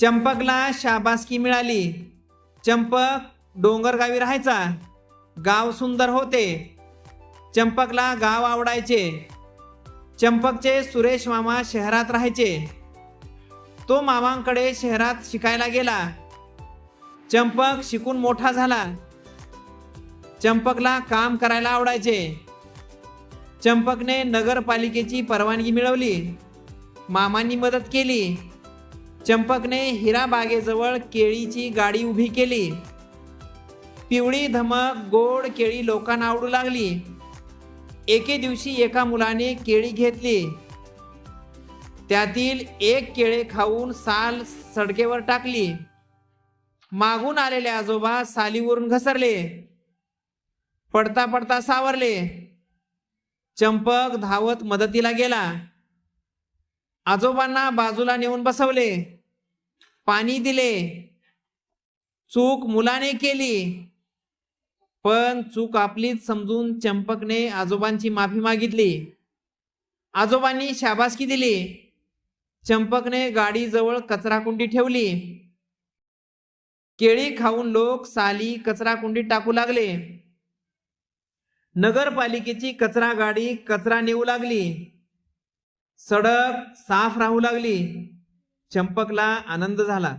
चंपकला शाबासकी मिळाली. चंपक डोंगरगावी राहायचा. गाव सुंदर होते. चंपकला गाव आवडायचे. चंपकचे सुरेश मामा शहरात राहायचे. तो मामांकडे शहरात शिकायला गेला. चंपक शिकून मोठा झाला. चंपकला काम करायला आवडायचे. चंपकने नगरपालिकेची परवानगी मिळवली. मामांनी मदत केली. चंपकने हिरा बागेजवळ केळीची गाडी उभी केली. पिवळी धमक गोड केळी लोकांना आवडू लागली. एके दिवशी एका मुलाने केळी घेतली. त्यातील एक केळे खाऊन साल सडकेवर टाकली. मागून आलेले आजोबा सालीवरून घसरले. पडता पडता सावरले. चंपक धावत मदतीला गेला. आजोबांना बाजूला नेऊन बसवले. पाणी दिले. चूक मुलाने केली. पण चूक आपलीच समजून चंपकने आजोबांची माफी मागितली. आजोबांनी शाबासकी दिली. चंपकने गाडीजवळ कचराकुंडी ठेवली. केळी खाऊन लोक साली कचराकुंडीत टाकू लागले. नगरपालिकेची कचरा गाडी कचरा नेऊ लागली. सडक साफ राहू लागली. चंपकला आनंद झाला.